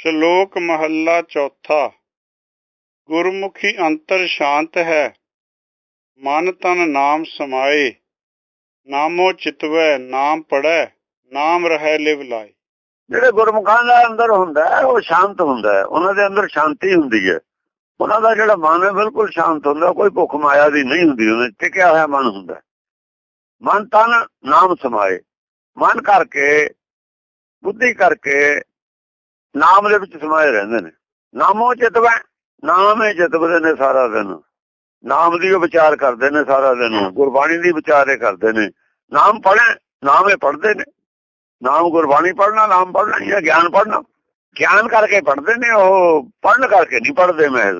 ਸ਼ਲੋਕ ਮਹੱਲਾ ਚੌਥਾ। ਗੁਰਮੁਖੀ ਅੰਤਰ ਸ਼ਾਂਤ ਹੈ, ਮਨ ਤਨ ਨਾਮ ਸਮਾਏ। ਨਾਮੋ ਚਿਤਵੈ, ਨਾਮ ਪੜੈ ਨਾਮ ਰਹਿ ਲਿਵ ਲਾਏ। ਜਿਹੜੇ ਗੁਰਮੁਖਾਂ ਦਾ ਅੰਦਰ ਹੁੰਦਾ ਉਹ ਸ਼ਾਂਤ ਹੁੰਦਾ ਹੈ। ਉਹਨਾਂ ਦੇ ਅੰਦਰ ਸ਼ਾਂਤੀ ਹੁੰਦੀ ਹੈ। ਉਹਨਾਂ ਦਾ ਜਿਹੜਾ ਮਨ ਹੈ, ਬਿਲਕੁਲ ਸ਼ਾਂਤ ਹੁੰਦਾ ਕੋਈ ਭੁੱਖ ਮਾਇਆ ਦੀ ਨਹੀਂ ਹੁੰਦੀ, ਉਹਨੇ ਟਿਕਿਆ ਹੋਇਆ ਮਨ ਹੁੰਦਾ ਮਨ ਤਨ ਨਾਮ ਸਮਾਏ। ਮਨ ਕਰਕੇ, ਬੁੱਧੀ ਕਰਕੇ ਨਾਮ ਦੇ ਵਿੱਚ ਸਮਾਏ ਰਹਿੰਦੇ ਨੇ। ਨਾਮੋ ਚਿਤਵੈ, ਨਾਮ ਹੀ ਚਿਤਵਦੇ ਨੇ ਸਾਰਾ ਦਿਨ। ਨਾਮ ਦੀ ਉਹ ਵਿਚਾਰ ਕਰਦੇ ਨੇ ਸਾਰਾ ਦਿਨ। ਗੁਰਬਾਣੀ ਦੀ ਵਿਚਾਰੇ ਕਰਦੇ ਨੇ। ਨਾਮ ਪੜ੍ਹੇ, ਨਾਮ ਹੀ ਪੜ੍ਹਦੇ ਨੇ। ਨਾਮ ਗੁਰਬਾਣੀ ਪੜ੍ਹਨਾ, ਨਾਮ ਪੜ੍ਹਨਾ ਜਾਂ ਗਿਆਨ ਪੜ੍ਹਨਾ। ਗਿਆਨ ਕਰਕੇ ਪੜ੍ਹਦੇ ਨੇ, ਉਹ ਪੜ੍ਹਨ ਕਰਕੇ ਨਹੀਂ ਪੜ੍ਹਦੇ ਮਹਿਜ਼।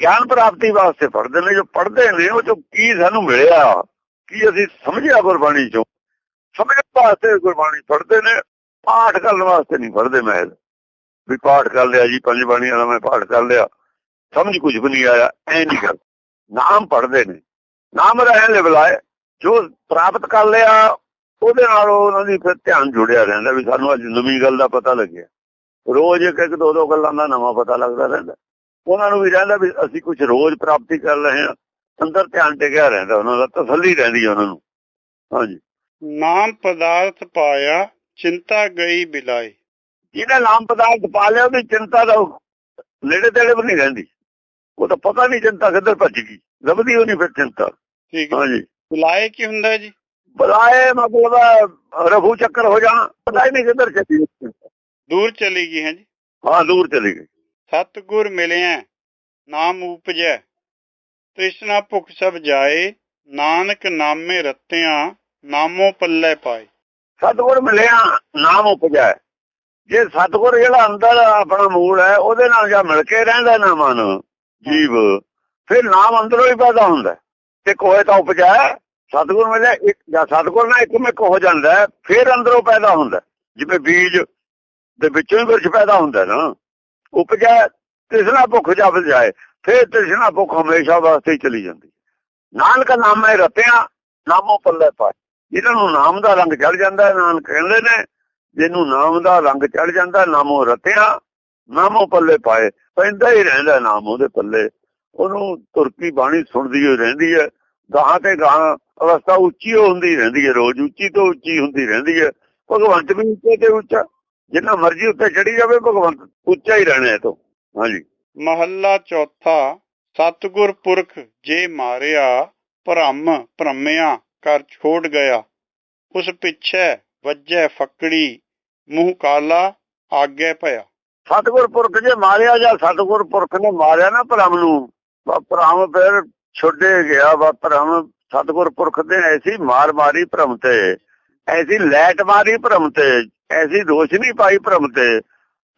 ਗਿਆਨ ਪ੍ਰਾਪਤੀ ਵਾਸਤੇ ਪੜ੍ਹਦੇ ਨੇ। ਜੋ ਪੜ੍ਹਦੇ ਨੇ, ਉਹ ਚੋਂ ਕੀ ਸਾਨੂੰ ਮਿਲਿਆ? ਕੀ ਅਸੀਂ ਸਮਝਿਆ ਗੁਰਬਾਣੀ ਚੋਂ? ਸਮਝਣ ਵਾਸਤੇ ਗੁਰਬਾਣੀ ਪੜ੍ਹਦੇ ਨੇ, ਪਾਠ ਕਰਨ ਵਾਸਤੇ ਨਹੀਂ ਪੜ੍ਹਦੇ ਮਹਿਜ਼। ਵੀ ਪਾਠ ਕਰ ਲਿਆ ਜੀ, ਪੰਜ ਬਾਣੀਆਂ ਦਾ ਮੈਂ ਪਾਠ ਕਰ ਲਿਆ। ਸਮਝ ਕੁਝ ਵੀ ਨਹੀਂ ਆਇਆ, ਐ ਨਹੀਂ ਕਰ ਨਾਮ ਪੜ੍ਹਦੇ ਨੇ। ਨਾਮ ਰਹਿਣ ਲੈ ਬੁਲਾਏ। ਜੋ ਪ੍ਰਾਪਤ ਕਰ ਲਿਆ, ਉਹਦੇ ਨਾਲ ਉਹਨਾਂ ਦੀ ਫਿਰ ਧਿਆਨ ਜੁੜਿਆ ਰਹਿੰਦਾ ਵੀ ਸਾਨੂੰ ਅੱਜ ਨਵੀਂ ਗੱਲ ਦਾ ਪਤਾ ਲੱਗਿਆ। ਰੋਜ਼ ਇੱਕ ਇੱਕ, ਦੋ ਦੋ ਗੱਲਾਂ ਦਾ ਨਵਾਂ ਪਤਾ ਲੱਗਦਾ ਰਹਿੰਦਾ। ਉਹਨਾਂ ਨੂੰ ਵੀ ਰਹਿੰਦਾ ਵੀ ਅਸੀਂ ਕੁਝ ਰੋਜ਼ ਪ੍ਰਾਪਤੀ ਕਰ ਰਹੇ ਹਾਂ। ਅੰਦਰ ਧਿਆਨ ਟਿਕਿਆ ਰਹਿੰਦਾ, ਉਹਨਾਂ ਦਾ ਤਸੱਲੀ ਰਹਿੰਦੀ ਉਹਨਾਂ ਨੂੰ। ਹਾਂਜੀ। ਨਾਮ ਪਦਾਰਥ ਪਾਇਆ, ਚਿੰਤਾ ਗਈ ਬਿਲਾਈ ਜਿਹਨੇ ਨਾਮ ਪਦਾਰਥ ਪਾ ਲਿਆ ਉਹਦੀ ਚਿੰਤਾ ਦਾ ਨੇੜੇ ਤੇੜੇ ਵੀ ਨਹੀਂ ਰਹਿੰਦੀ। ਉਹ ਤਾਂ ਪਤਾ ਨਹੀਂ ਚਿੰਤਾ ਕਿੱਧਰ ਭੱਜ ਗਈ। ਲੱਭਦੀ ਉਹ ਨਹੀਂ ਫਿਰ ਚਿੰਤਾ। ਠੀਕ ਹੈ। ਹਾਂਜੀ। ਬਿਲਾਏ ਕੀ ਹੁੰਦਾ ਹੈ ਜੀ? ਬੁਲਾਏ ਮਤਲਬ ਰਫੂ ਚੱਕਰ ਹੋ ਜਾਣਾ। ਪਤਾ ਹੀ ਨਹੀਂ ਕਿੱਧਰ ਚੱਲੀ ਦੂਰ ਚਲੀ ਗਈ ਹੈ ਜੀ ਹਾਂ ਦੂਰ ਚਲੀ ਗਈ। ਸਤਿਗੁਰ ਮਿਲਿਆ ਨਾਮ ਉਪਜੈ। ਤ੍ਰਿਸ਼ਨਾ ਭੁਖ ਸਭ ਜਾਏ ਨਾਨਕ ਨਾਮੇ ਰਤਿਆਂ ਨਾਮੋ ਪੱਲੇ ਪਾਏ। ਸਤਿਗੁਰ ਮਿਲਿਆ ਨਾਮ ਉਪਜਾ। ਜੇ ਸਤਿਗੁਰ ਜਿਹੜਾ ਅੰਦਰ ਆਪਣਾ ਮੂਲ ਹੈ, ਉਹਦੇ ਨਾਲ ਜਾਂ ਮਿਲ ਕੇ ਰਹਿੰਦਾ ਨਾ ਮਨ, ਜੀਵ, ਫਿਰ ਨਾਮ ਅੰਦਰੋਂ ਹੀ ਪੈਦਾ ਹੁੰਦਾ। ਤੇ ਕੋਏ ਤਾਂ ਉਪਜਾ ਹੈ। ਮਿਲਿਆ ਇੱਕ ਜਾਂ ਸਤਿਗੁਰ ਨਾਲ ਇੱਕ ਮਿਕ ਹੋ ਜਾਂਦਾ ਫਿਰ ਅੰਦਰੋਂ ਪੈਦਾ ਹੁੰਦਾ ਜਿਵੇਂ ਬੀਜ ਦੇ ਵਿੱਚੋਂ ਹੀ ਵਿਰਛ ਪੈਦਾ ਹੁੰਦਾ ਨਾ। ਉਪਜਾ ਤ੍ਰਿਸ਼ਨਾ ਭੁੱਖ ਜਬ ਜਾਏ, ਫਿਰ ਤ੍ਰਿਸ਼ਨਾ ਭੁੱਖ ਹਮੇਸ਼ਾ ਵਾਸਤੇ ਚਲੀ ਜਾਂਦੀ ਨਾਨਕ ਨਾਮੇ ਰਤਿਆ, ਨਾਮੋ ਪੱਲੇ ਪਾਏ। ਜਿਹਨਾਂ ਨੂੰ ਨਾਮ ਦਾ ਰੰਗ ਚੜ ਜਾਂਦਾ ਨਾਨਕ ਕਹਿੰਦੇ ਨੇ ਜਿਹਨੂੰ ਨਾਮ ਦਾ ਰੰਗ ਚੜ ਜਾਂਦਾ, ਨਾਮੋ ਰਤਿਆ, ਨਾਮੋ ਪੱਲੇ ਪਾਏ। ਪੈਂਦਾ ਹੀ ਰਹਿੰਦਾ ਨਾਮ ਉਹਦੇ ਪੱਲੇ। ਉਹਨੂੰ ਤੁਰਕੀ ਬਾਣੀ ਸੁਣਦੀ ਹੋਈ ਰਹਿੰਦੀ ਹੈ। ਗਾਹਾਂ ਤੇ ਗਾਹਾਂ ਅਵਸਥਾ ਉੱਚੀ ਹੁੰਦੀ ਰਹਿੰਦੀ ਹੈ, ਰੋਜ਼ ਉੱਚੀ ਤੋਂ ਉੱਚੀ ਹੁੰਦੀ ਰਹਿੰਦੀ ਹੈ। ਭਗਵੰਤ ਵੀ ਉੱਚੇ ਤੇ ਉੱਚਾ, ਜਿੰਨਾ ਮਰਜ਼ੀ ਉੱਤੇ ਚੜੀ ਜਾਵੇ, ਭਗਵੰਤ ਉੱਚਾ ਹੀ ਰਹਿਣਾ ਹੈ ਤੋਂ ਹਾਂਜੀ। ਮਹੱਲਾ ਚੌਥਾ, ਸਤਿਗੁਰ ਪੁਰਖ ਜੇ ਮਾਰਿਆ, ਭ੍ਰਮ ਭ੍ਰਮਿਆ ਕਰ ਛੋੜ ਗਿਆ। ਉਸ ਪਿੱਛੇ ਵੱਜੈ ਫੱਕੜੀ ਮੂੰਹ ਕਾਲਾ ਆਗੇ ਭਇਆ। ਸਤਿਗੁਰ ਪੁਰਖ ਜੇ ਮਾਰਿਆ ਜਾਂ ਸਤਿਗੁਰ ਪੁਰਖ ਨੇ ਮਾਰਿਆ ਨਾ ਭਰਮ ਨੂੰ ਭਰਮ ਫਿਰ ਛੁੱਡੇ ਗਿਆ ਵਾ ਭਰਮ ਸਤਿਗੁਰ ਪੁਰਖ ਨੇ ਐਸੀ ਮਾਰ ਮਾਰੀ ਭਰਮ ਤੇ ਐਸੀ ਲੈਟ ਮਾਰੀ ਭਰਮ ਤੇ ਐਸੀ ਰੋਸ਼ਨੀ ਪਾਈ ਭਰਮ ਤੇ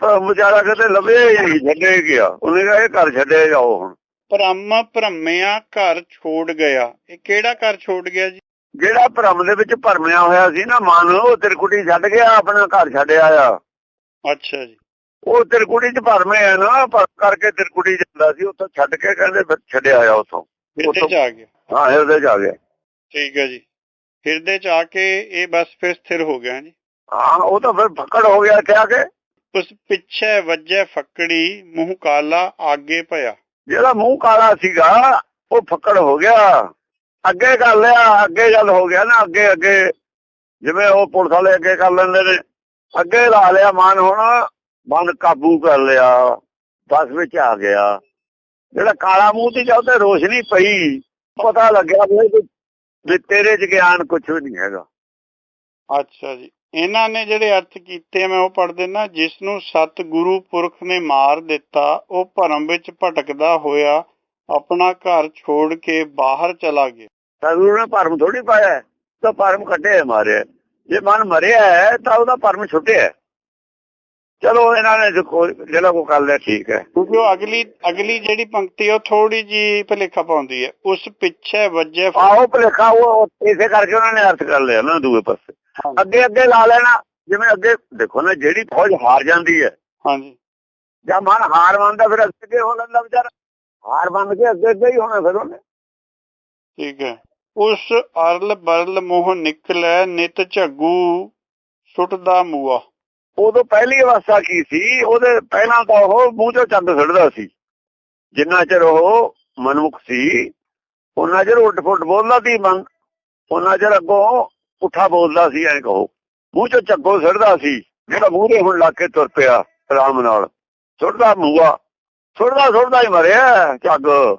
ਭਰਮ ਵਿਚਾਰਾ ਕਿਤੇ ਲਵੇ ਹੀ ਛੱਡੇ ਗਿਆ ਉਹਨੇ ਕਿਹਾ ਇਹ ਘਰ ਛੱਡੇ ਜਾਓ ਹੁਣ। ਭ੍ਰਮ ਭ੍ਰਮਿਆ ਘਰ ਛੋੜ ਗਿਆ ਇਹ ਕਿਹੜਾ ਘਰ ਛੋੜ ਗਿਆ ਜੀ? ਜਿਹੜਾ ਭਰਮ ਦੇ ਵਿੱਚ ਭਰਮਿਆ ਹੋਇਆ ਸੀ ਨਾ ਮਨ ਉਹ ਤਿਰਕੁਟੀ ਛੱਡ ਗਿਆ ਆਪਣਾ ਘਰ ਛੱਡਿਆ ਆ ਅੱਛਾ ਜੀ। ਉਹ ਤਿਰਕੁਟੀ ਚ ਭਰਮੇ ਆ ਨਾ ਪਰ ਕਰਕੇ ਤਿਰਕੁਟੀ ਜਾਂਦਾ ਸੀ ਉੱਥੋਂ ਛੱਡ ਕੇ ਕਹਿੰਦੇ ਫਿਰ ਛੱਡਿਆ ਆ ਉੱਥੋਂ। ਹਿਰਦੇ ਚ ਆ ਗਿਆ। ਹਾਂ ਹਿਰਦੇ ਚ ਆ ਗਿਆ। ਠੀਕ ਹੈ ਜੀ। ਹਿਰਦੇ ਚ ਆ ਕੇ ਇਹ ਬਸ ਫਿਰ ਸਥਿਰ ਹੋ ਗਿਆ ਜੀ। ਹਾਂ ਉਹ ਤਾਂ ਫਿਰ ਫੱਕੜ ਹੋ ਗਿਆ ਕਿਹਾ ਕਿ? ਉਸ ਪਿੱਛੇ ਵੱਜੈ ਫੱਕੜੀ ਮੂੰਹ ਕਾਲਾ ਆਗੇ ਭਇਆ। ਜਿਹੜਾ ਮੂੰਹ ਕਾਲਾ ਸੀਗਾ ਉਹ ਫੱਕੜ ਹੋ ਗਿਆ। ਅੱਗੇ ਕਰ ਲਿਆ, ਅੱਗੇ ਜਦ ਹੋ ਗਿਆ ਨਾ, ਅੱਗੇ ਅੱਗੇ। ਜਿਵੇਂ ਉਹ ਪੁਲਿਸ ਵਾਲੇ ਅੱਗੇ ਕਰ ਲੈਂਦੇ ਨੇ। ਅੱਗੇ ਲਾ ਲਿਆ ਮਨ ਹੁਣ, ਮਨ ਕਾਬੂ ਕਰ ਲਿਆ, ਬਸ ਵਿੱਚ ਆ ਗਿਆ। ਜਿਹੜਾ ਕਾਲਾ ਮੂੰਹ ਤੇ ਚਾਹਤੇ ਰੋਸ਼ਨੀ ਪਈ, ਪਤਾ ਲੱਗਿਆ ਵੀ ਤੇਰੇ ਚ ਗਿਆਨ ਕੁਝ ਵੀ ਨਹੀਂ ਹੈਗਾ। ਅੱਛਾ ਜੀ। ਇਹਨਾਂ ਨੇ ਜਿਹੜੇ ਅਰਥ ਕੀਤੇ, ਮੈਂ ਉਹ ਪੜ ਦਿੰਦਾ, ਜਿਸ ਨੂੰ ਸਤਿਗੁਰੂ ਪੁਰਖ ਨੇ ਮਾਰ ਦਿੱਤਾ, ਉਹ ਭਰਮ ਵਿੱਚ ਭਟਕਦਾ ਹੋਇਆ ਆਪਣਾ ਘਰ ਛੋੜ ਕੇ ਬਾਹਰ ਚਲਾ ਗਿਆ। ਸਤਿਗੁਰੂ ਨੇ ਭਰਮ ਥੋੜੀ ਪਾਇਆ ਤਾਂ ਭਰਮ ਕੱਢਿਆ ਮਾਰਿਆ ਜੇ ਮਨ ਮਰਿਆ ਹੈ ਤਾਂ ਉਹਦਾ ਭਰਮ ਛੁੱਟਿਆ। ਚਲੋ ਇਹਨਾਂ ਨੇ ਜਿਹੜਾ ਕੋ ਕਰ ਲਿਆ ਠੀਕ ਹੈ। ਕਿਉਂਕਿ ਉਹ ਅਗਲੀ ਅਗਲੀ ਜਿਹੜੀ ਪੰਕਤੀ ਉਹ ਥੋੜੀ ਜੀ ਭਲੇਖਾ ਪਾਉਂਦੀ ਹੈ। ਉਸ ਪਿੱਛੇ ਵੱਜੇ ਆਹੋ ਭਲੇਖਾ ਉਹ ਇਸੇ ਕਰਕੇ ਉਹਨਾਂ ਨੇ ਅਰਥ ਕਰ ਲਿਆ ਨਾ ਦੂਏ ਪਾਸੇ। ਅੱਗੇ ਅੱਗੇ ਲਾ ਲੈਣਾ ਜਿਵੇਂ ਅੱਗੇ ਦੇਖੋ ਨਾ ਜਿਹੜੀ ਫੌਜ ਹਾਰ ਜਾਂਦੀ ਹੈ। ਹਾਂਜੀ। ਜਾਂ ਮਨ ਹਾਰ ਮੰਨਦਾ ਫਿਰ ਅੱਗੇ ਹੋ ਲੈਂਦਾ ਵਿਚਾਰਾ। ਹਾਰ ਮੰਨ ਕੇ ਅੱਗੇ ਅੱਗੇ ਹੀ ਹੋਣਾ ਫਿਰ ਉਹਨੇ। ਠੀਕ ਹੈ। ਉਸ ਅਰਲ ਬਰਲ ਮੋਹ ਨਿਕਲੈ ਨਿਤ ਝੱਗੂ ਸੁੱਟਦਾ ਮੂਆ। ਉਦੋਂ ਪਹਿਲੀ ਅਵਸਥਾ ਕੀ ਸੀ? ਉਹਦੇ ਪਹਿਲਾਂ ਤਾਂ ਉਹ ਮੂੰਹ ਚੋਂ ਚੰਦ ਛੱਡਦਾ ਸੀ। ਜਿੰਨਾ ਚਿਰ ਉਹ ਮਨਮੁਖ ਸੀ ਉਹਨਾਂ ਚਿਰ ਉੱਟ-ਫੁੱਟ ਬੋਲਦਾ ਸੀ ਮਨ। ਉਹਨਾਂ ਚਿਰ ਅੱਗੋਂ ਪੁੱਠਾ ਬੋਲਦਾ ਸੀ, ਐਂ ਕਹੋ। ਮੂੰਹ ਚੋਂ ਝੱਗੋ ਛੱਡਦਾ ਸੀ, ਜਿਹੜਾ ਮੂਹਰੇ ਹੁਣ ਲਾ ਕੇ ਤੁਰ ਪਿਆ ਆਰਾਮ ਨਾਲ। ਸੁੱਟਦਾ ਮੂਆ। ਸੁੱਟਦਾ ਸੁੱਟਦਾ ਹੀ ਮਰਿਆ, ਝੱਗ।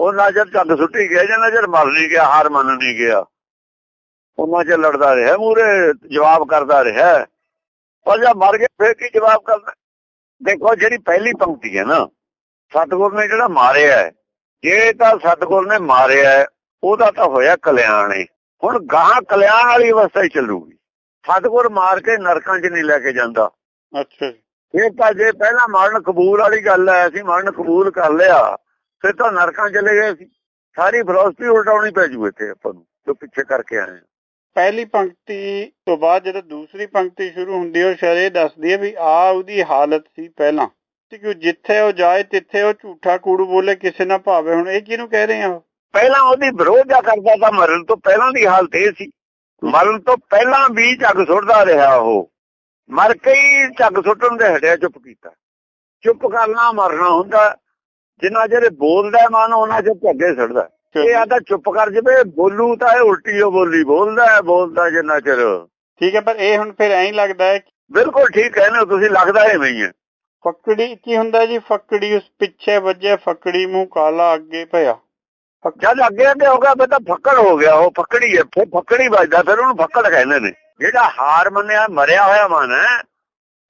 ਉਹਨਾਂ ਚਿਰ ਝੱਗ ਸੁੱਟੀ ਗਿਆ ਜਿੰਨਾ ਚਿਰ ਮਰ ਨਹੀਂ ਗਿਆ ਹਾਰ ਮੰਨ ਨਹੀਂ ਗਿਆ। ਉਹਨਾਂ ਚਿਰ ਲੜਦਾ ਰਿਹਾ ਮੂਹਰੇ ਜਵਾਬ ਕਰਦਾ ਰਿਹਾ। ਪਰ ਜਦ ਮਰ ਗਿਆ ਫਿਰ ਕੀ ਜਵਾਬ ਕਰਨਾ ਦੇਖੋ ਜਿਹੜੀ ਪਹਿਲੀ ਪੰਕਤੀ ਹੈ ਨਾ ਸਤਿਗੁਰ ਨੇ ਜਿਹੜਾ ਮਾਰਿਆ ਜੇ ਤਾਂ ਸਤਿਗੁਰ ਨੇ ਮਾਰਿਆ ਉਹਦਾ ਤਾਂ ਹੋਇਆ ਕਲਿਆਣ ਏ। ਹੁਣ ਗਾਂ ਕਲਿਆਣ ਵਾਲੀ ਅਵਸਥਾ ਹੀ ਚੱਲੂਗੀ। ਸਤਿਗੁਰ ਮਾਰ ਕੇ ਨਰਕਾਂ 'ਚ ਨਹੀਂ ਲੈ ਕੇ ਜਾਂਦਾ। ਅੱਛਾ ਜੀ। ਇਹ ਤਾਂ ਜੇ ਪਹਿਲਾਂ ਮਰਨ ਕਬੂਲ ਵਾਲੀ ਗੱਲ ਹੈ ਅਸੀਂ ਮਰਨ ਕਬੂਲ ਕਰ ਲਿਆ। ਫਿਰ ਤਾਂ ਨਰਕਾਂ ਚਲੇ ਗਏ ਸੀ ਸਾਰੀ ਫਿਲਾਸਫੀ ਉਲਟਾਉਣੀ ਪੈ ਜੂ ਇੱਥੇ ਆਪਾਂ ਨੂੰ ਜੋ ਪਿੱਛੇ ਕਰਕੇ ਆਏ। ਪਹਿਲੀ ਪੰਕਤੀ ਤੋਂ ਬਾਅਦ ਜਦੋਂ ਦੂਸਰੀ ਪੰਕਤੀ ਸ਼ੁਰੂ ਹੁੰਦੀ ਹੈ ਇਹ ਦੱਸਦੀ ਹੈ ਵੀ ਆ ਉਹਦੀ ਹਾਲਤ ਸੀ ਪਹਿਲਾਂ। ਕਿ ਜਿੱਥੇ ਉਹ ਜਾਏ ਤਿੱਥੇ ਉਹ ਝੂਠਾ ਕੂੜ ਬੋਲੇ ਕਿਸੇ ਨਾ ਭਾਵੇ। ਹੁਣ ਇਹ ਕਿਹਨੂੰ ਕਹਿ ਰਹੇ ਆ? ਪਹਿਲਾਂ ਉਹਦੀ ਵਿਰੋਧਾ ਕਰਦਾ ਤਾਂ ਮਰਨ ਤੋਂ ਪਹਿਲਾਂ ਦੀ ਹਾਲਤ ਇਹ ਸੀ। ਮਰਨ ਤੋਂ ਪਹਿਲਾਂ ਵੀ ਝੱਗ ਸੁੱਟਦਾ ਰਿਹਾ ਉਹ। ਮਰ ਕੇ ਹੀ ਝੱਗ ਸੁੱਟਣ ਦੇ ਹਟਿਆ ਚੁੱਪ ਕੀਤਾ। ਚੁੱਪ ਕਰਨਾ ਮਰਨਾ ਹੁੰਦਾ। ਜਿੰਨਾ ਚਿਰ ਬੋਲਦਾ ਮਨ ਉਹਨਾਂ ਚਿਰ ਝੱਗੇ ਸੁੱਟਦਾ ਇਹ ਆਦਾ ਚੁੱਪ ਕਰ ਜਵੇ ਬੋਲੂ ਤਾਂ ਇਹ ਉਲਟੀ ਓ ਬੋਲੀ ਬੋਲਦਾ ਬੋਲਦਾ ਜਿੰਨਾ ਚਿਰ। ਠੀਕ ਹੈ ਪਰ ਇਹ ਹੁਣ ਫਿਰ ਐਂ ਲੱਗਦਾ ਹੈ ਬਿਲਕੁਲ ਠੀਕ ਹੋ ਤੁਸੀਂ ਲੱਗਦਾ ਐਵੇਂ ਹੀ ਹੈ। ਫੱਕੜੀ ਕੀ ਹੁੰਦਾ ਜੀ? ਫੱਕੜੀ ਉਸ ਪਿੱਛੇ ਵੱਜੇ ਫੱਕੜੀ ਮੂੰਹ ਕਾਲਾ ਅੱਗੇ ਪਿਆ। ਜਦ ਅੱਗੇ ਅੱਗੇ ਹੋ ਗਿਆ ਫਿਰ ਤਾਂ ਫੱਕੜ ਹੋ ਗਿਆ ਉਹ ਫੱਕੜੀ ਹੈ ਫਿਰ ਫੱਕੜੀ ਵੱਜਦਾ ਫਿਰ ਉਹਨੂੰ ਫੱਕੜ ਕਹਿੰਦੇ ਨੇ। ਜਿਹੜਾ ਹਾਰ ਮੰਨਿਆ ਮਰਿਆ ਹੋਇਆ ਮਨ ਹੈ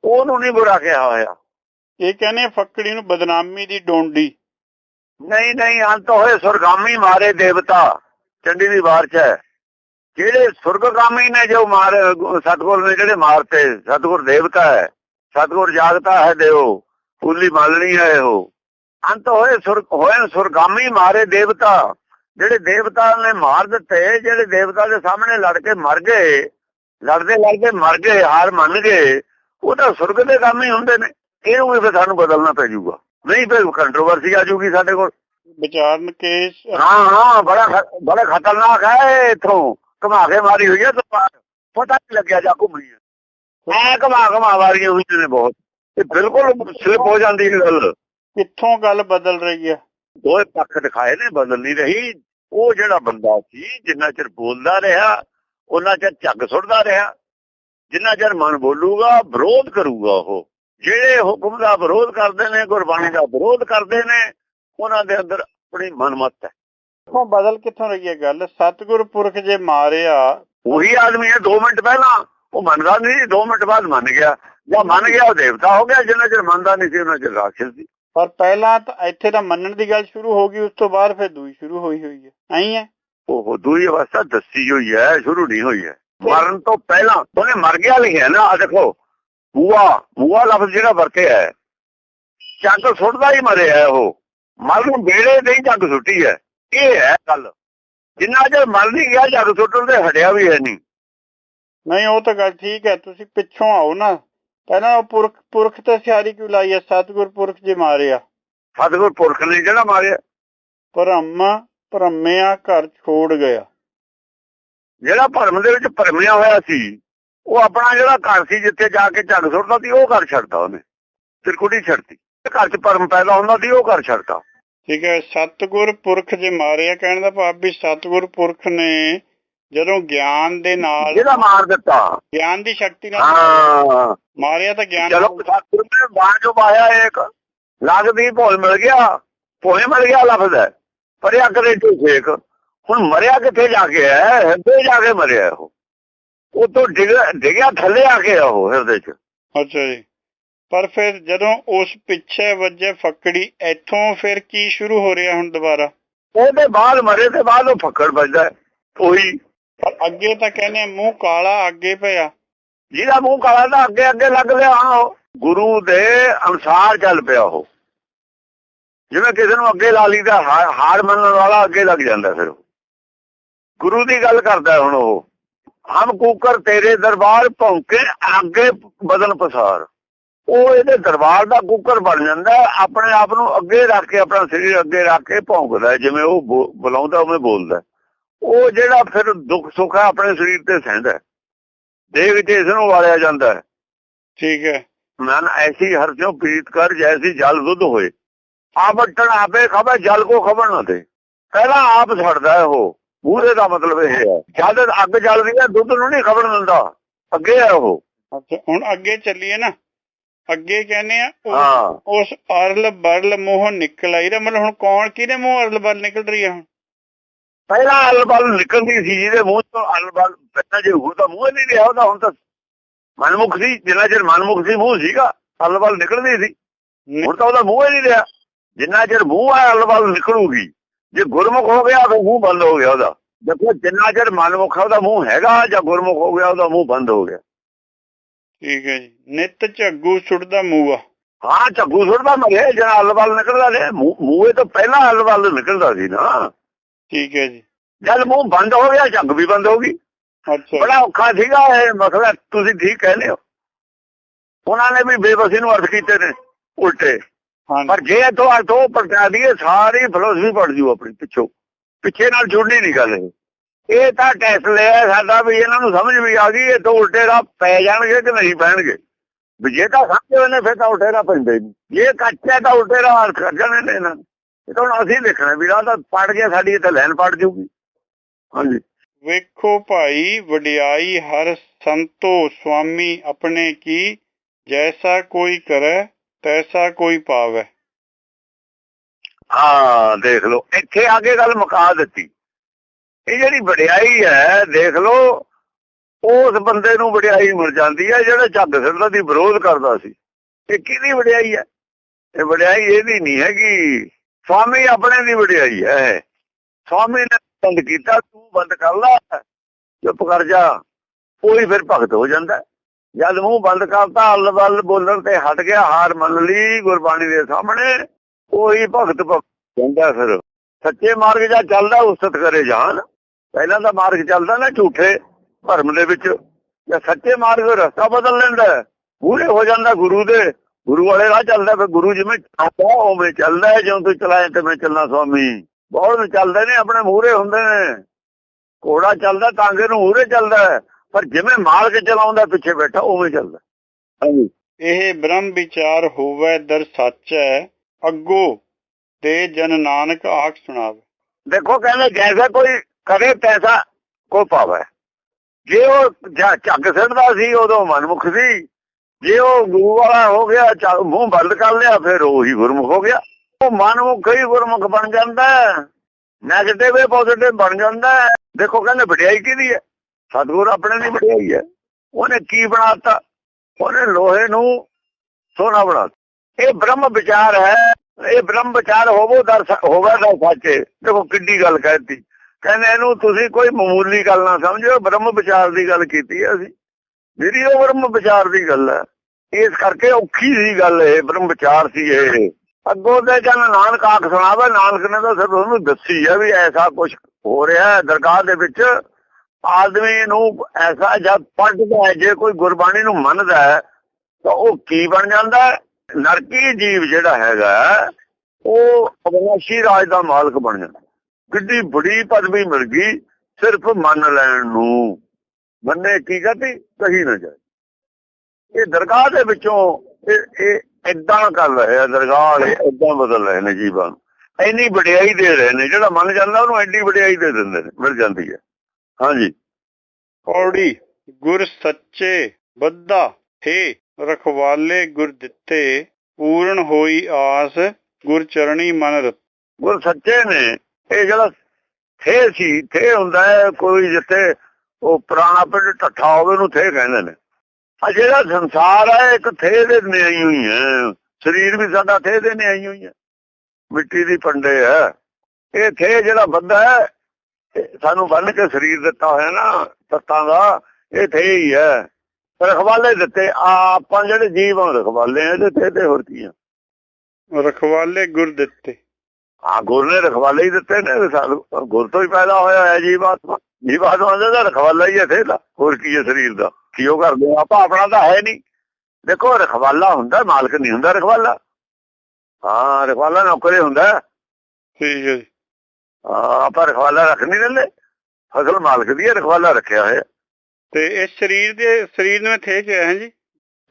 ਉਹਨੂੰ ਨਹੀਂ ਬੁਰਾ ਕਿਹਾ ਹੋਇਆ। ਇਹ ਕਹਿੰਦੇ ਆ, ਫੱਕੜੀ ਨੂੰ ਬਦਨਾਮੀ ਦੀ ਡੋਂਡੀ। ਨਹੀਂ ਨਹੀਂ ਅੰਤ ਹੋਏ ਸੁਰਗਾਮੀ ਮਾਰੇ ਦੇਵਤਾ, ਚੰਡੀ ਦੀ ਵਾਰ ਚ ਹੈ। ਜਿਹੜੇ ਸੁਰਗਗਾਮੀ ਨੇ ਜੋ ਮਾਰ, ਸਤਗੁਰ ਨੇ ਜਿਹੜੇ ਮਾਰਤੇ, ਸਤਗੁਰ ਦੇਵਤਾ ਹੈ, ਸਤਗੁਰ ਜਾਗਤਾ ਹੈ ਦੇਵੋ, ਫੁੱਲੀ ਮਾਲਣੀ ਹੈ ਉਹ ਅੰਤ ਹੋਏ ਸੁਰ, ਹੋਏ ਸੁਰਗਾਮੀ ਮਾਰੇ ਦੇਵਤਾ, ਜਿਹੜੇ ਦੇਵਤਾ ਨੇ ਮਾਰ ਦਿੱਤੇ, ਜਿਹੜੇ ਦੇਵਤਾ ਦੇ ਸਾਹਮਣੇ ਲੜ ਕੇ ਮਰ ਗਏ, ਲੜਦੇ ਲੜਦੇ ਮਰ ਗਏ, ਹਾਰ ਮੰਨ ਗਏ, ਉਹ ਤਾਂ ਸੁਰਗ ਦੇ ਕੰਮ ਹੀ ਹੁੰਦੇ ਨੇ। ਇਹਨੂੰ ਵੀ ਫਿਰ ਸਾਨੂੰ ਬਦਲਣਾ ਪੈ ਜਾਊਗਾ। ਨਹੀਂ ਫਿਰ ਕੰਟਰੋਵਰਸੀ ਆ ਜਾਊਗੀ ਸਾਡੇ ਕੋਲ। ਵਿਚਾਰਨ ਕੇਸ ਹਾਂ ਹਾਂ ਬੜਾ ਬੜਾ ਖਤਰਨਾਕ ਹੈ ਇਥੋਂ। ਘੁਮਾ ਕੇ ਮਾਰੀ ਹੋਈ ਹੈ ਤਲਵਾਰ ਪਤਾ ਨਹੀਂ ਲੱਗਿਆ ਜਾ ਘੁੰਮੀ ਹੈ। ਐ ਘੁਮਾ ਘੁਮਾ ਮਾਰੀਆਂ ਹੋਈਆਂ ਨੇ ਬਹੁਤ। ਇਹ ਬਿਲਕੁਲ ਸਲਿਪ ਹੋ ਜਾਂਦੀ ਹੈ ਗੱਲ। ਕਿੱਥੋਂ ਗੱਲ ਬਦਲ ਰਹੀ ਹੈ? ਦੋਏ ਪੱਖ ਦਿਖਾਏ ਨੇ ਬਦਲ ਨਹੀਂ ਰਹੀ। ਉਹ ਜਿਹੜਾ ਬੰਦਾ ਸੀ ਜਿੰਨਾ ਚਿਰ ਬੋਲਦਾ ਰਿਹਾ ਉਹਨਾਂ ਚਿਰ ਝੱਗ ਸੁੱਟਦਾ ਰਿਹਾ। ਜਿੰਨਾ ਚਿਰ ਮਨ ਬੋਲੂਗਾ ਵਿਰੋਧ ਕਰੂਗਾ ਉਹ। ਜਿਹੜੇ ਹੁਕਮ ਦਾ ਵਿਰੋਧ ਕਰਦੇ ਨੇ ਗੁਰਬਾਣੀ ਦਾ ਵਿਰੋਧ ਕਰਦੇ ਨੇ ਉਹਨਾਂ ਦੇ ਅੰਦਰ ਆਪਣੀ ਮਨਮਤ ਹੈ। ਕਿੱਥੋਂ ਬਦਲ ਕਿੱਥੋਂ ਰਹੀ ਹੈ ਗੱਲ? ਸਤਿਗੁਰ ਪੁਰਖ ਜੇ ਮਾਰਿਆ ਉਹੀ ਆਦਮੀ ਹੈ 2 ਮਿੰਟ ਪਹਿਲਾਂ। ਉਹ ਮੰਨਦਾ ਨਹੀਂ 2 ਮਿੰਟ ਬਾਅਦ ਮੰਨ ਗਿਆ। ਜਾਂ ਮੰਨ ਗਿਆ ਉਹ ਦੇਵਤਾ ਹੋ ਗਿਆ ਜਿੰਨਾ ਚਿਰ ਮੰਨਦਾ ਨਹੀਂ ਸੀ ਉਹਨਾਂ ਚਿਰ ਰਾਖਸ਼ ਸੀ। ਪਰ ਪਹਿਲਾਂ ਤਾਂ ਇੱਥੇ ਤਾਂ ਮੰਨਣ ਦੀ ਗੱਲ ਸ਼ੁਰੂ ਹੋ ਗਈ ਉਸ ਤੋਂ ਬਾਅਦ ਫਿਰ ਦੂਈ ਸ਼ੁਰੂ ਹੋਈ ਹੋਈ ਹੈ। ਐਂ ਹੈ? ਉਹ ਦੂਈ ਅਵਸਥਾ ਦੱਸੀ ਹੋਈ ਹੈ ਸ਼ੁਰੂ ਨਹੀਂ ਹੋਈ ਹੈ। ਮਰਨ ਤੋਂ ਪਹਿਲਾਂ ਉਹਨੇ ਮਰ ਗਿਆ ਲਿਖਿਆ ਨਾ ਆ ਦੇਖੋ। ਬੂਆ ਬੂਆ ਲਫ਼ਜ਼ ਜਿਹੜਾ ਵਰਤਿਆ ਹੈ ਚੱਕ ਸੁੱਟਦਾ ਹੀ ਮਰਿਆ ਉਹ। ਮਰਨ ਵੇਲੇ ਦੇ ਹੀ ਚੱਕ ਸੁੱਟੀ ਹੈ। ਇਹ ਹੈ ਗੱਲ। ਜਿੰਨਾ ਚਿਰ ਮਰ ਨਹੀਂ ਗਿਆ ਜੱਗ ਸੁੱਟਣ ਤੇ ਹਟਿਆ ਵੀ ਹੈ ਨਹੀਂ। ਨਹੀਂ ਉਹ ਤਾਂ ਗੱਲ ਠੀਕ ਹੈ। ਤੁਸੀਂ ਪਿੱਛੋਂ ਆਓ ਨਾ। ਪਹਿਲਾਂ ਉਹ ਪੁਰਖ ਪੁਰਖ ਤੇ ਸਿਆਰੀ ਕਿਉਂ ਲਾਈ ਹੈ? ਸਤਿਗੁਰ ਪੁਰਖ ਜੇ ਮਾਰਿਆ। ਸਤਿਗੁਰ ਪੁਰਖ ਨੇ ਜਿਹੜਾ ਮਾਰਿਆ? ਭਰਮ ਭਰਮਿਆ ਘਰ ਛੋੜ ਗਿਆ। ਜਿਹੜਾ ਭਰਮ ਦੇ ਵਿੱਚ ਭਰਮਿਆ ਹੋਇਆ ਸੀ ਉਹ ਆਪਣਾ ਜਿਹੜਾ ਘਰ ਸੀ ਜਿੱਥੇ ਜਾ ਕੇ ਝੱਗ ਸੁੱਟਦਾ ਸੀ ਉਹ ਘਰ ਛੱਡਦਾ ਉਹਨੇ। ਤਿਰਕੁੜੀ ਛੱਡਤੀ। ਘਰ 'ਚ ਭਰਮ ਪੈਦਾ ਹੁੰਦਾ ਸੀ ਉਹ ਘਰ ਛੱਡਦਾ ਠੀਕ ਹੈ ਸਤਿਗੁਰ ਪੁਰਖ ਜੇ ਮਾਰਿਆ ਕਹਿਣ ਦਾ ਭਾਵ ਵੀ ਸਤਿਗੁਰ ਪੁਰਖ ਨੇ ਜਦੋਂ ਗਿਆਨ ਦੇ ਨਾਲ ਜਿਹੜਾ ਮਾਰ ਦਿੱਤਾ। ਗਿਆਨ ਦੀ ਸ਼ਕਤੀ ਨਾਲ ਮਾਰਿਆ ਤਾਂ ਗਿਆਨ ਚਲੋ ਸਤਿਗੁਰ ਨੇ ਜੋ ਪਾਇਆ ਇੱਕ। ਲੱਗਦੀ ਭੋਲ ਮਿਲ ਗਿਆ। ਭੋਲੇ ਮਿਲ ਗਿਆ ਲਫ਼ਜ਼। ਹੈ ਪਰਿਆ ਕਰੇ ਝੂਠੇਕ ਹੁਣ ਮਰਿਆ ਕਿੱਥੇ ਜਾ ਕੇ ਹੈ? ਹਿਰਦੇ ਜਾ ਕੇ ਮਰਿਆ ਉਹ। ਉਹ ਤੋਂ ਡਿੱਗ ਡਿੱਗਿਆ ਥੱਲੇ ਆ ਕੇ ਉਹ ਹਿਰਦੇ 'ਚ। ਅੱਛਾ ਜੀ। ਪਰ ਫਿਰ ਜਦੋਂ ਉਸ ਪਿੱਛੇ ਵੱਜੇ ਫੱਕੜੀ ਇੱਥੋਂ ਫਿਰ ਕੀ ਸ਼ੁਰੂ ਹੋ ਰਿਹਾ ਹੁਣ ਦੁਬਾਰਾ? ਉਹਦੇ ਬਾਅਦ ਮਰੇ ਤੇ ਬਾਅਦ ਉਹ ਫੱਕੜ ਵੱਜਦਾ। ਉਹੀ ਪਰ ਅੱਗੇ ਤਾਂ ਕਹਿੰਦੇ ਮੂੰਹ ਕਾਲਾ ਅੱਗੇ ਪਿਆ। ਜਿਹਦਾ ਮੂੰਹ ਕਾਲਾ ਦਾ ਅੱਗੇ ਅੱਗੇ ਲੱਗ ਲਿਆ ਉਹ ਗੁਰੂ ਦੇ ਅਨੁਸਾਰ ਚੱਲ ਪਿਆ ਉਹ। ਜਿਵੇਂ ਕਿਸੇ ਨੂੰ ਅੱਗੇ ਲਾ ਲਈਦਾ ਹਾਰ ਮੰਨਣ ਵਾਲਾ ਅੱਗੇ ਲੱਗ ਜਾਂਦਾ ਫਿਰ। ਗੁਰੂ ਦੀ ਗੱਲ ਕਰਦਾ ਹੁਣ ਉਹ। ਹਮ ਕੂਕਰ ਤੇਰੇ ਦਰਬਾਰ ਭੌਂਕੇ ਅੱਗੇ ਬਦਨ ਪਸਾਰ। ਉਹ ਇਹਦੇ ਦਰਬਾਰ ਦਾ ਕੂਕਰ ਬਣ ਜਾਂਦਾ ਆਪਣੇ ਆਪ ਨੂੰ ਅੱਗੇ ਰੱਖ ਕੇ ਆਪਣਾ ਸਰੀਰ ਅੱਗੇ ਰੱਖ ਕੇ ਭੌਂਕਦਾ ਜਿਵੇਂ ਉਹ ਬੁਲਾਉਂਦਾ ਉਵੇਂ ਬੋਲਦਾ। ਉਹ ਜਿਹੜਾ ਫਿਰ ਦੁੱਖ ਸੁੱਖ ਆਪਣੇ ਸਰੀਰ ਤੇ ਸਹਿੰਦਾ। ਦੇਹ ਵਿੱਚ ਇਸ ਨੂੰ ਵਾਲਿਆ ਜਾਂਦਾ ਠੀਕ ਹੈ। ਮਨ ਐਸੀ ਹਰ ਜੋ ਪ੍ਰੀਤ ਕਰ ਜੈਸੀ ਜਲ ਦੁੱਧ ਹੋਏ। ਆਵਟਣ ਆਪੇ ਖਬਰ ਜਲ ਕੋ ਖਬਰ ਨਾ ਦੇ। ਪਹਿਲਾਂ ਆਪ ਛੱਡਦਾ ਉਹ। ਮੂਹਰੇ ਦਾ ਮਤਲਬ ਇਹ ਹੈ। ਜਦ ਅੱਗ ਜਲਦੀ ਹੈ ਦੁੱਧ ਨੂੰ ਨਹੀਂ ਖਬਰ ਦਿੰਦਾ। ਅੱਗੇ ਹੈ ਉਹ। ਹੁਣ ਅੱਗੇ ਚੱਲੀਏ ਨਾ। ਅੱਗੇ ਕਹਿੰਦੇ ਆ ਉਸ- ਅਰਲ ਬਰਲ ਮੂੰਹ ਨਿਕਲ ਆਈ ਦਾ ਮਤਲਬ ਹੁਣ ਕੌਣ ਕਿਹਦੇ ਮੂੰਹ ਅਰਲ ਬਰਲ ਨਿਕਲ ਰਹੀ ਹੈ ਹੁਣ? ਪਹਿਲਾਂ ਅਲਬਲ ਨਿਕਲਦੀ ਸੀ ਜਿਹਦੇ ਮੂੰਹ ਤੋਂ ਅਲਬਲ ਪਹਿਲਾਂ ਜੇ ਉਹ ਤਾਂ ਮੂੰਹ ਨਹੀਂ ਰਿਹਾ ਉਹਦਾ ਹੁਣ ਤਾਂ ਮਨਮੁਖ ਸੀ ਜਿੰਨਾ ਚਿਰ ਮਨਮੁਖ ਸੀ ਮੂੰਹ ਸੀਗਾ ਅਲਬਲ ਨਿਕਲਦੀ ਸੀ। ਹੁਣ ਤਾਂ ਉਹਦਾ ਮੂੰਹ ਹੀ ਨਹੀਂ ਰਿਹਾ। ਜਿੰਨਾ ਚਿਰ ਮੂੰਹ ਹੈ ਅਲਬਲ ਨਿਕਲੂਗੀ। ਜੇ ਗੁਰਮੁਖ ਹੋ ਗਿਆ ਤਾਂ ਮੂੰਹ ਬੰਦ ਹੋ ਗਿਆ ਉਹਦਾ। ਦੇਖੋ ਜਿੰਨਾ ਚਿਰ ਮਨਮੁਖ ਉਹਦਾ ਮੂੰਹ ਹੈਗਾ ਜਾਂ ਗੁਰਮੁਖ ਹੋ ਗਿਆ ਉਹਦਾ ਮੂੰਹ ਬੰਦ ਹੋ ਗਿਆ। ਠੀਕ ਹੈ ਜੀ। ਨਿਤ ਝੱਗੂ ਛੁੱਟਦਾ ਮੂਆ ਹਾਂ ਝੱਗੂ ਸੁੱਟਦਾ ਮਰੇ ਜਿਹੜਾ ਅਲਬਲ ਨਿਕਲਦਾ ਨੇ ਮੂੰਹ ਤੋਂ ਪਹਿਲਾਂ ਅਲਬਲ ਨਿਕਲਦਾ ਸੀ ਨਾ। ਠੀਕ ਹੈ ਜੀ। ਜਦ ਮੂੰਹ ਬੰਦ ਹੋ ਗਿਆ ਝੱਗ ਵੀ ਬੰਦ ਹੋ ਗਈ। ਅੱਛਾ ਬੜਾ ਔਖਾ ਸੀਗਾ ਇਹ ਮਸਲਾ ਤੁਸੀਂ ਠੀਕ ਕਹਿੰਦੇ ਹੋ। ਉਹਨਾਂ ਨੇ ਵੀ ਬੇਬਸੀ ਨੂੰ ਅਰਥ ਕੀਤੇ ਨੇ ਉਲਟੇ। ਪਰ ਜੇ ਤੋਂ ਅਰਥ ਉਹ ਪਰਚਾ ਦਈਏ ਸਾਰੀ ਫਿਲਾਸਫੀ ਪੜ ਜੂ ਆਪਣੀ ਪਿੱਛੋਂ। ਪਿੱਛੇ ਨਾਲ ਜੁੜਨੀ ਨਹੀਂ ਗੱਲ ਇਹ। ਇਹ ਤਾਂ ਟੈਸਟ ਲਿਆ ਸਾਡਾ ਵੀ ਇਹਨਾਂ ਨੂੰ ਸਮਝ ਵੀ ਆ ਗਈ ਇਹ ਤੋਂ ਉਲਟੇ ਰਾਹ ਪੈ ਜਾਣਗੇ ਕਿ ਨਹੀਂ ਪੈਣਗੇ। ਵੀ ਜੇ ਤਾਂ ਸਮਝੇ ਹੋਏ ਨੇ ਫਿਰ ਤਾਂ ਉਲਟੇ ਰਾਹ ਪੈਂਦੇ ਨਹੀਂ ਜੇ ਕੱਚੇ ਤਾਂ ਉਲਟੇ ਰਾਹ ਅਰਥ ਕਰ ਜਾਣੇ ਨੇ ਇਹਨਾਂ ਇਹ ਤਾਂ ਅਸੀਂ ਲਿਖਣਾ ਵੀ ਰਾਹ ਤਾਂ ਪੜ ਗਿਆ ਸਾਡੀ ਇੱਥੇ ਲਾਈਨ ਪੜ ਜੂਗੀ। ਹਾਂਜੀ। ਵੇਖੋ ਭਾਈ ਵਡਿਆਈ ਹਰ ਸੰਤੋ ਸੁਆਮੀ ਆਪਣੇ ਕੀ ਜੈਸਾ ਕੋਈ ਕਰੈ ਤੈਸਾ ਕੋਈ ਪਾਵੈ। ਹਾਂ, ਦੇਖ ਲਓ, ਇੱਥੇ ਆ ਕੇ ਗੱਲ ਮੁਕਾ ਦਿੱਤੀ। ਇਹ ਜਿਹੜੀ ਵਡਿਆਈ ਹੈ, ਦੇਖ ਲਓ, ਉਸ ਬੰਦੇ ਨੂੰ ਵਡਿਆਈ ਮਿਲ ਜਾਂਦੀ ਹੈ, ਜਿਹੜਾ ਝੱਗ ਸਿਰਦਾ ਦੀ ਵਿਰੋਧ ਕਰਦਾ ਸੀ। ਇਹ ਕਿਹਦੀ ਵਡਿਆਈ ਹੈ? ਇਹ ਵਡਿਆਈ ਇਹਦੀ ਨਹੀਂ ਹੈਗੀ। ਸਵਾਮੀ ਆਪਣੇ ਦੀ ਵਡਿਆਈ ਹੈ। ਸਵਾਮੀ ਨੇ ਬੰਦ ਕੀਤਾ, ਤੂੰ ਬੰਦ ਕਰ ਲੈ, ਚੁੱਪ ਕਰ ਜਾ ਕੋਈ ਫਿਰ ਭਗਤ ਹੋ ਜਾਂਦਾ। ਜਦ ਮੂੰਹ ਬੰਦ ਕਰਤਾ, ਅੱਲ ਵੱਲ ਬੋਲਣ ਤੇ ਹਟ ਗਿਆ, ਹਾਰ ਮੰਨ ਲਈ ਗੁਰਬਾਣੀ ਦੇ ਸਾਹਮਣੇ। ਉਹੀ ਭਗਤ ਕਹਿੰਦਾ ਫਿਰ, ਸੱਚੇ ਮਾਰਗ ਜਾਂ ਚੱਲਦਾ ਉਸਤ ਕਰੇ ਜਾਨ ਪਹਿਲਾਂ ਤਾਂ ਮਾਰਗ ਚੱਲਦਾ ਨਾ ਝੂਠੇ ਭਰਮ ਦੇ ਵਿੱਚ। ਜਾਂ ਸੱਚੇ ਮਾਰਗ ਰਸਤਾ ਬਦਲ ਲੈਂਦਾ ਪੂਰੇ ਹੋ ਜਾਂਦਾ ਗੁਰੂ ਦੇ। ਗੁਰੂ ਵਾਲੇ ਰਾਹ ਚੱਲਦਾ, ਫਿਰ ਗੁਰੂ ਜਿਵੇਂ ਚਾਹਦਾ ਉਵੇਂ ਚੱਲਦਾ ਹੈ। ਜਿਉਂ ਤੂੰ ਚਲਾਏ ਤੇ ਮੈਂ ਚੱਲਣਾ ਸਵਾਮੀ। ਬਹੁਤ ਚੱਲਦੇ ਨੇ, ਆਪਣੇ ਮੂਹਰੇ ਹੁੰਦੇ ਨੇ। ਘੋੜਾ ਚੱਲਦਾ ਤਾਂਗੇ ਨੂੰ ਮੂਹਰੇ ਚੱਲਦਾ ਪਰ ਜਿਵੇਂ ਮਾਲਕ ਚਲਾਉਂਦਾ ਪਿੱਛੇ ਬੈਠਾ ਉਵੇਂ ਚੱਲਦਾ। ਹਾਂਜੀ। ਇਹ ਬ੍ਰਹਮ ਵਿਚਾਰ ਹੋਵੇ ਦਰ ਸੱਚੈ ਅੱਗੋ ਤੇ ਜਨ ਨਾਨਕ ਆਖ ਸੁਣਾਵੇ। ਦੇਖੋ ਕਹਿੰਦੇ ਜੈਸਾ ਕੋਈ ਕਰੇ ਤੈਸਾ ਕੋ ਪਾਵੇ। ਜੇ ਉਹ ਝੱਗ ਸਿੱਟਦਾ ਸੀ ਉਦੋਂ ਮਨਮੁਖ ਸੀ। ਜੇ ਉਹ ਗੁਰੂ ਵਾਲਾ ਹੋ ਗਿਆ ਮੂੰਹ ਬੰਦ ਕਰ ਲਿਆ ਫਿਰ ਉਹ ਹੀ ਗੁਰਮੁਖ ਹੋ ਗਿਆ। ਉਹ ਮਨਮੁਖ ਹੀ ਗੁਰਮੁਖ ਬਣ ਜਾਂਦਾ ਨੈਗੇਟਿਵ ਹੀ ਪੋਜ਼ਿਟਿਵ ਬਣ ਜਾਂਦਾ ਹੈ। ਦੇਖੋ ਕਹਿੰਦੇ ਵਡਿਆਈ ਕਿਹਦੀ ਹੈ? ਸਤਿਗੁਰ ਆਪਣੇ ਦੀ ਵਡਿਆਈ ਹੈ। ਉਹਨੇ ਕੀ ਬਣਾਤਾ? ਉਹਨੇ ਲੋਹੇ ਨੂੰ ਸੋਨਾ ਬਣਾਤਾ ਇਹ ਬ੍ਰਹਮ ਵਿਚਾਰ ਹੈ। ਇਹ ਬ੍ਰਹਮ ਵਿਚਾਰ ਹੋਵੋ ਦਰ ਸ- ਦਾ ਸੱਚੇ। ਦੇਖੋ ਕਿੱਡੀ ਗੱਲ ਕਹਿਤੀ। ਕਹਿੰਦੇ ਇਹਨੂੰ ਤੁਸੀਂ ਕੋਈ ਮਾਮੂਲੀ ਗੱਲ ਨਾ ਸਮਝੋ। ਬ੍ਰਹਮ ਵਿਚਾਰ ਦੀ ਗੱਲ ਕੀਤੀ ਹੈ ਅਸੀਂ। ਜਿਹੜੀ ਉਹ ਬ੍ਰਹਮ ਵਿਚਾਰ ਦੀ ਗੱਲ ਹੈ। ਇਸ ਕਰਕੇ ਔਖੀ ਸੀ ਗੱਲ ਇਹ। ਬ੍ਰਹਮ ਵਿਚਾਰ ਸੀ ਇਹ। ਅੱਗੋਂ ਤੇ ਜਨ ਨਾਨਕ ਆਖ ਸੁਣਾਵੇ। ਨਾਨਕ ਨੇ ਤਾਂ ਸਿਰਫ ਉਹਨੂੰ ਦੱਸੀ ਆ ਵੀ ਐਸਾ ਕੁਝ ਹੋ ਰਿਹਾ ਦਰਗਾਹ ਦੇ ਵਿੱਚ। ਆਦਮੀ ਨੂੰ ਐਸਾ ਜਦ ਪੜਦਾ ਹੈ, ਜੇ ਕੋਈ ਗੁਰਬਾਣੀ ਨੂੰ ਮੰਨਦਾ ਹੈ, ਤਾਂ ਉਹ ਕੀ ਬਣ ਜਾਂਦਾ ਨਰਕੀ ਜੀਵ ਜਿਹੜਾ ਹੈਗਾ, ਉਹ ਅਵਨਾਸ਼ੀ ਰਾਜ ਦਾ ਮਾਲਕ ਬਣ ਜਾਂਦਾ ਕਿੱਡੀ ਬੜੀ ਪਦਵੀ ਮਿਲ ਗਈ, ਸਿਰਫ ਮੰਨ ਲੈਣ ਨੂੰ। ਮੰਨੇ ਕੀ ਕਹਤੀ ਕਹੀ ਨਾ ਜਾਏ। ਇਹ ਦਰਗਾਹ ਦੇ ਵਿੱਚੋਂ ਇਹ ਇਹ ਇਦਾਂ ਕਰ ਰਹੇ ਆ, ਦਰਗਾਹ ਵਾਲੇ ਇਦਾਂ ਬਦਲ ਰਹੇ ਨੇ ਜੀਵਾਂ ਨੂੰ। ਇੰਨੀ ਵਡਿਆਈ ਦੇ ਰਹੇ ਨੇ, ਜਿਹੜਾ ਮੰਨ ਜਾਂਦਾ ਉਹਨੂੰ ਐਡੀ ਵਡਿਆਈ ਦੇ ਦਿੰਦੇ ਨੇ, ਮਿਲ ਜਾਂਦੀ ਹੈ। ਹਾਂਜੀ। ਔੜੀ ਗੁਰ ਸੱਚੇ ਬੱਧਾ ਹੈ ਰਖਵਾਲੇ ਗੁਰ ਦਿੱਤੇ ਪੂਰਨ ਹੋਈ ਆਸ ਗੁਰ ਚਰਣੀ ਮਨ ਰਤ। ਗੁਰ ਸੱਚੇ ਨੇ ਇਹ ਜਿਹੜਾ ਥੇ ਸੀ ਥੇ ਹੁੰਦਾ ਹੈ ਕੋਈ ਜਿੱਥੇ ਉਹ ਪੁਰਾਣਾ ਪਿੰਡ ਠੱਠਾ ਹੋਵੇ ਉਹਨੂੰ ਥੇ ਕਹਿੰਦੇ ਨੇ। ਆ ਜਿਹੜਾ ਸੰਸਾਰ ਹੈ ਇੱਕ ਥੇ ਦੇ ਨੇ ਆਈ ਹੋਈ ਹੈ। ਸਰੀਰ ਵੀ ਸਾਡਾ ਥੇ ਦੇ ਨੇ ਆਈ ਹੋਈ ਹੈ। ਮਿੱਟੀ ਦੀ ਪੰਡੇ ਹੈ। ਇਹ ਥੇ ਜਿਹੜਾ ਬੰਦਾ ਹੈ ਸਾਨੂੰ ਬੰਨ ਕੇ ਸਰੀਰ ਦਿੱਤਾ ਹੋਇਆ ਨਾ ਤੱਤਾਂ ਦਾ ਇਹ ਥੇ ਹੀ ਹੈ। ਰਖਵਾਲੇ ਦਿੱਤੇ ਆ ਆਪਾਂ ਜਿਹੜੇ ਜੀਵ ਹਾਂ ਰਖਵਾਲੇ ਆ ਥੇ ਤੇ ਹੋਰ ਕੀ ਆ? ਰਖਵਾਲੇ ਗੁਰ ਦਿੱਤੇ। ਹਾਂ ਗੁਰ ਨੇ ਰਖਵਾਲੇ ਹੀ ਦਿੱਤੇ ਨੇ ਸਾਨੂੰ ਗੁਰ ਤੋਂ ਹੀ ਪੈਦਾ ਹੋਇਆ ਹੈ ਜੀਵਾਤਮਾ। ਜੀਵਾਤਮਾ ਦਾ ਤਾਂ ਰਖਵਾਲਾ ਹੀ ਹੈ ਥੇ ਦਾ। ਹੋਰ ਕੀ ਹੈ ਸਰੀਰ ਦਾ? ਕੀ ਉਹ ਕਰਦੇ ਆ? ਆਪਾਂ ਆਪਣਾ ਤਾਂ ਹੈ ਨਹੀਂ। ਦੇਖੋ ਰਖਵਾਲਾ ਹੁੰਦਾ ਮਾਲਕ ਨਹੀਂ ਹੁੰਦਾ ਰਖਵਾਲਾ। ਹਾਂ ਰਖਵਾਲਾ ਨੌਕਰੇ ਹੁੰਦਾ। ਠੀਕ ਹਾਂ, ਆਪਾਂ ਰਖਵਾਲਾ ਰੱਖ ਨਹੀਂ ਦਿੰਦੇ। ਫਸਲ ਮਾਲਕ ਦੀ ਰਖਵਾਲਾ ਰੱਖਿਆ ਹੋਇਆ। ਤੇ ਇਸ ਸਰੀਰ ਦੇ ਸਰੀਰ ਨੂੰ ਥੇ ਕਿਹਾ ਹੈ ਜੀ?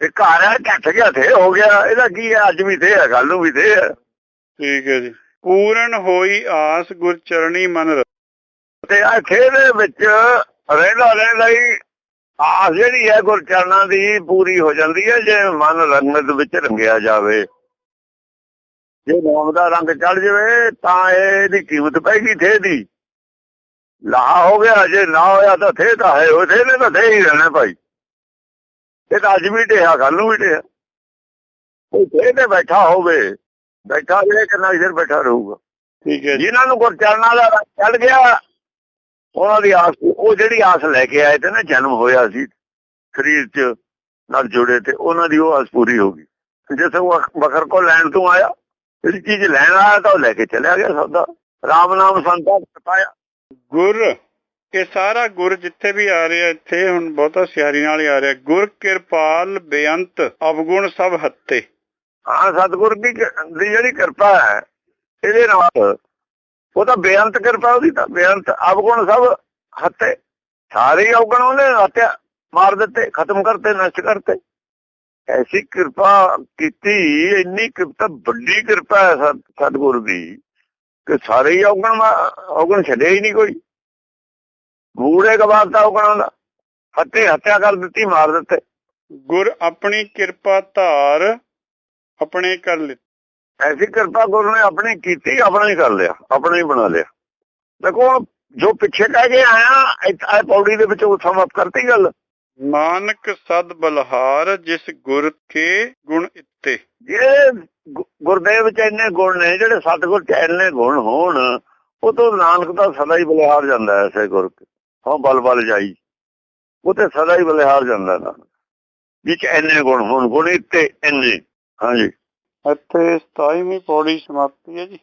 ਇਹ ਘਰ ਹੈ ਢੱਠ ਗਿਆ ਥੇ ਹੋ ਗਿਆ। ਇਹਦਾ ਕੀ ਹੈ ਅੱਜ ਵੀ ਥੇ ਹੈ ਕੱਲ ਨੂੰ ਵੀ ਥੇ ਹੈ। ਠੀਕ ਹੈ ਜੀ। ਪੂਰਨ ਹੋਈ ਆਸ ਗੁਰ ਚਰਣੀ ਮਨ ਤੇ ਆ ਥੇ ਦੇ ਵਿੱਚ ਰਹਿੰਦਾ ਰਹਿੰਦਾ ਹੀ ਆਸ ਜਿਹੜੀ ਹੈ ਗੁਰਚਰਨਾਂ ਦੀ ਪੂਰੀ ਹੋ ਜਾਂਦੀ ਹੈ ਜੇ ਮਨ ਰੰਗਤ ਵਿੱਚ ਰੰਗਿਆ ਜਾਵੇ। ਜੇ ਨਾਮ ਦਾ ਰੰਗ ਚੜ ਜਾਵੇ ਤਾਂ ਇਹਦੀ ਕੀਮਤ ਪੈਗੀ ਥੇ ਦੀ। ਲਾਹ ਹੋ ਗਿਆ ਜੇ ਨਾ ਹੋਇਆ ਤਾਂ ਥੇ ਤਾਂ ਹੈ ਉਹ ਥੇ ਨੇ ਤਾਂ ਥੇ ਹੀ ਰਹਿਣਾ ਭਾਈ। ਇਹ ਤਾਂ ਅੱਜ ਵੀ ਢਿਆ ਕੱਲ ਨੂੰ ਵੀ ਢਿਆ। ਕੋਈ ਥੇ ਤੇ ਬੈਠਾ ਹੋਵੇ ਬੈਠਾ ਜਿਹੜੇ ਕਿੰਨਾ ਚਿਰ ਬੈਠਾ ਰਹੂਗਾ। ਠੀਕ ਹੈ ਜਿਨ੍ਹਾਂ ਨੂੰ ਗੁਰਚਰਨਾਂ ਦਾ ਰੰਗ ਚੜ ਗਿਆ ਉਹਨਾਂ ਦੀ ਆਸ ਉਹ ਜਿਹੜੀ ਆਸ ਲੈ ਕੇ ਆਏ ਤੇ ਨਾ ਜਨਮ ਹੋਇਆ ਸੀ ਸਰੀਰ 'ਚ ਨਾਲ ਜੁੜੇ ਤੇ ਉਹਨਾਂ ਦੀ ਉਹ ਆਸ ਪੂਰੀ ਹੋ ਗਈ। ਜਿਸ ਉਹ ਬਖਰ ਕੋ ਲੈਣ ਤੋਂ ਆਇਆ ਜਿਹੜੀ ਚੀਜ਼ ਲੈਣ ਆਇਆ ਤਾਂ ਉਹ ਲੈ ਕੇ ਚਲਿਆ ਗਿਆ ਸੌਦਾ। ਰਾਮ ਨਾਮ ਸੰਤਾਂ ਪਾਇਆ ਗੁਰ ਇਹ ਸਾਰਾ ਗੁਰ ਜਿੱਥੇ ਵੀ ਆ ਰਿਹਾ ਇੱਥੇ ਹੁਣ ਬਹੁਤਾ ਸਿਆਰੀ ਨਾਲ ਹੀ ਆ ਰਿਹਾ। ਗੁਰ ਕਿਰਪਾਲ ਬੇਅੰਤ ਅਵਗੁਣ ਸਭ ਹੱਤੇ। ਹਾਂ ਸਤਿਗੁਰ ਦੀ ਜਿਹੜੀ ਕਿਰਪਾ ਹੈ ਇਹਦੇ ਨਾਲ ਉਹ ਤਾਂ ਬੇਅੰਤ ਕਿਰਪਾ ਉਹਦੀ ਤਾਂ ਬੇਅੰਤ ਅਵਗੁਣ ਸਭ ਹੱਤੇ। ਸਾਰੇ ਅਵਗੁਣ ਉਹਨੇ ਹੱਤਿਆ ਮਾਰ ਦਿੱਤੇ ਖਤਮ ਕਰਤੇ ਨਸ਼ਟ ਕਰਤੇ। ਐਸੀ ਕਿਰਪਾ ਕੀਤੀ ਇੰਨੀ ਕਿਰਪਾ ਵੱਡੀ ਕਿਰਪਾ ਹੈ ਸਤ- ਸਤਿਗੁਰ ਦੀ ਕਿ ਸਾਰੇ ਹੀ ਮਾ- ਅਵਗੁਣ ਛੱਡੇ ਹੀ ਨਹੀਂ ਕੋਈ। ਮੂੜੇ ਗਵਾਤਾ ਅਵਗੁਣਾਂ ਦਾ ਹੱਤੇ ਹੱਤਿਆ ਕਰ ਦਿੱਤੀ ਮਾਰ ਦਿੱਤੇ। ਗੁਰ ਆਪਣੀ ਕਿਰਪਾ ਧਾਰ ਆਪਣੇ ਕਰ ਲਿ ਐਸੀ ਕਿਰਪਾ ਗੁਰੂ ਨੇ ਆਪਣੀ ਕੀਤੀ ਆਪਣਾ ਹੀ ਕਰ ਲਿਆ ਆਪਣਾ ਹੀ ਬਣਾ ਲਿਆ। ਦੇਖੋ ਜੋ ਪਿੱਛੇ ਕਹਿ ਕੇ ਆਇਆ ਇਹ ਪੌੜੀ ਦੇ ਵਿੱਚ ਉਹ ਸਮਾਪਤ ਕਰਤੀ ਗੱਲ। ਨਾਨਕ ਸਦ ਬਲਹਾਰ ਜਿਸ ਗੁਰ ਕੇ ਗੁਣ ਇੱਤੇ। ਜਿਹੜੇ ਗੁਰਦੇਵ ਚ ਇੰਨੇ ਗੁਣ ਨੇ ਜਿਹੜੇ ਸਤਿਗੁਰ ਚ ਇੰਨੇ ਗੁਣ ਹੋਣ ਉਹ ਤੋਂ ਨਾਨਕ ਤਾਂ ਸਦਾ ਹੀ ਬਲਿਹਾਰ ਜਾਂਦਾ ਹੈ ਐਸੇ ਗੁਰ ਕੇ। ਹਾਂ ਬਲ ਬਲ ਜਾਈ। ਉਹ ਤੇ ਸਦਾ ਹੀ ਬਲਿਹਾਰ ਜਾਂਦਾ ਨਾਨਕ। ਵਿੱਚ ਇੰਨੇ ਗੁਣ ਹੋਣ ਗੁਣ ਇੱਤੇ ਇੰਨੇ। ਹਾਂਜੀ। ਇੱਥੇ 27ਵੀਂ ਪੌੜੀ ਸਮਾਪਤੀ ਹੈ ਜੀ।